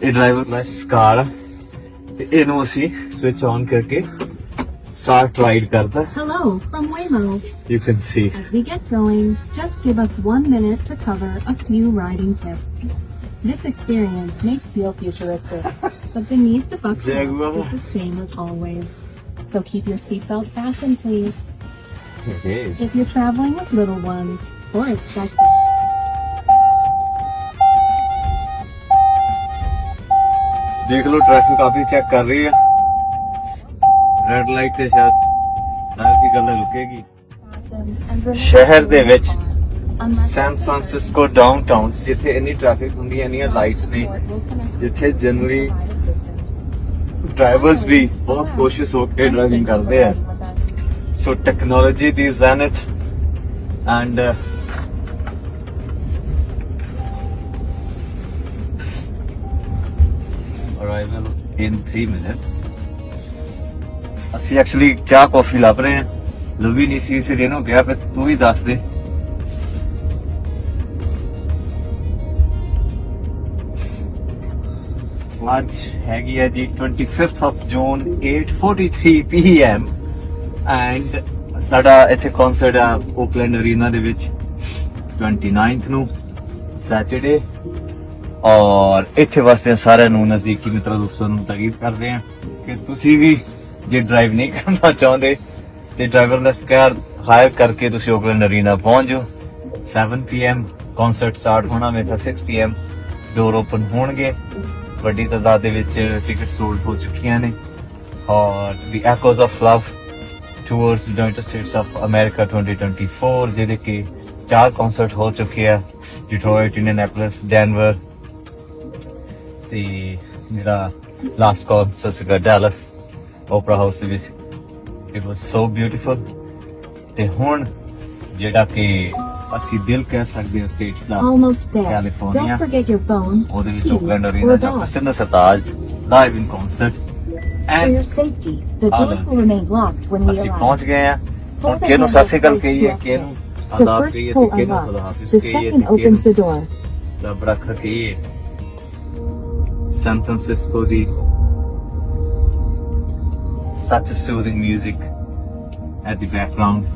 ਇਹ ਡਰਾਈਵਰਲੈਸ ਕਾਰ ਆ ਤੇ ਇਹਨੂੰ ਅਸੀਂ ਸਵਿਚ ਔਨ ਕਰਕੇ ਸਟਾਰਟ ਰਾਈਡ ਕਰਦਾ Hello from Waymo. You can see As we get going, just give us one minute to cover a few riding tips. This experience may feel futuristic, but the needs of Buckshot Jaguar. is the same as always. So keep your seatbelt fastened, please. Yes If you're traveling with little ones or expect ਦੇਖ ਲਓ traffic ਕਾਫੀ check ਕਰ ਰਹੀ ਹੈ red light ਤੇ ਸ਼ਾਇਦ ਨਾਸੀ ਗੱਲ ਰੁਕੇਗੀ। ਸ਼ਹਿਰ ਦੇ ਵਿੱਚ ਸੈਨ ਫਰਾਂਸਿਸਕੋ ਡਾਊਨਟਾਊਨ ਜਿੱਥੇ ਇੰਨੀ ਟ੍ਰੈਫਿਕ ਹੁੰਦੀ ਹੈ ਇੰਨੀਆਂ ਲਾਈਟਸ ਨੇ ਜਿੱਥੇ ਜਨਰਲੀ ਡਰਾਈਵਰਸ ਵੀ ਬਹੁਤ ਕੋਸ਼ਿਸ਼ ਹੋ ਕੇ ਡਰਾਈਵਿੰਗ ਕਰਦੇ ਆ। So technology, the zenith, and arrival in three minutes. ਅਸੀਂ ਐਕਚੁਅਲੀ ਚਾਹ ਕਾਫੀ ਲੱਭ ਰਹੇ ਹਾਂ। ਲੱਭੀ ਨਹੀਂ ਸੀ, ਫਿਰ ਇਹਨੂੰ ਕਿਹਾ, ਫਿਰ ਤੂੰ ਵੀ ਦੱਸ ਦੇ। ਅੱਜ ਹੈਗੀ ਹੈ ਜੀ 25th of June 8:43 PM and ਸਾਡਾ ਇੱਥੇ ਕਨਸਰਟ ਆ ਓਕਲੈਂਡ ਅਰੀਨਾ ਦੇ ਵਿੱਚ 29th ਨੂੰ ਸੈਟਰਡੇ ਔਰ ਇੱਥੇ ਵਾਸਤੇ ਸਾਰਿਆਂ ਨੂੰ ਨਜ਼ਦੀਕੀ ਮਿੱਤਰਾਂ, ਦੋਸਤਾਂ ਨੂੰ ਤਾਰੀਫ ਕਰਦੇ ਆ ਕਿ ਤੁਸੀਂ ਵੀ ਜੇ ਡਰਾਈਵ ਨਹੀਂ ਕਰਨਾ ਚਾਹੁੰਦੇ ਤੇ ਦਾ ਕਾਰ ਹਾਇਰ ਕਰਕੇ ਤੁਸੀਂ ਓਕਲੈਂਡ ਅਰੀਨਾ ਪਹੁੰਚ ਜਾਓ। 7 pm ਕਨਸਰਟ ਸਟਾਰਟ ਹੋਣਾ ਮੇਰਾ 6 pm ਡੋਰ ਓਪਨ ਹੋਣਗੇ। ਵੱਡੀ ਤਾਦਾਦ ਦੇ ਵਿੱਚ ਟਿਕਟ ਸੋਲਡ ਹੋ ਚੁੱਕੀਆਂ ਨੇ। ਔਰ the echoes of love towards United States of America 2024 ਜਿਹਦੇ ਕਿ ਚਾਰ ਕਨਸਰਟ ਹੋ ਚੁੱਕੇ ਆ ਡਿਟਰੋਇਟ ਇੰਡੀਅਨਾਪੋਲਿਸ ਡੈਨਵਰ ਤੇ ਮੇਰਾ ਲਾਸਟ ਕਨਸਰਟ ਸੀਗਾ ਡੈਲਸ ਓਪਰਾ ਹਾਊਸ ਦੇ ਵਿੱਚ ਇਟ ਵਾਸ ਸੋ ਬਿਊਟੀਫੁਲ ਤੇ ਹੁਣ ਜਿਹੜਾ ਕਿ ਅਸੀਂ ਦਿਲ ਕਹਿ ਸਕਦੇ ਹਾਂ ਸਟੇਟਸ ਦਾ phone, ਉਹਦੇ ਵਿੱਚ ਓਕਲੈਂਡ ਅਰੀਨਾ ਦਾ. ਪ੍ਰਸਿੱਧ Sartaaj live in concert and the Ah, doors no. will remain locked when we ਅਸੀਂ. ਪਹੁੰਚ ਗਏ ਆ ਹੁਣ ਕਿਹਨੂੰ ਅਕਾਲ placed ਕਹੀਏ ਕਿਹਨੂੰ ਆਦਾਬ ਕਹੀਏ ਤੇ ਕਿਹਨੂੰ ਖੁਦਾ. ਹਾਫਿਜ਼ ਕਹੀਏ ਤੇ ਕਿਹਨੂੰ. ਰੱਬ ਰੱਖ ਕਹੀਏ San Francisco, the such a soothing music at the background.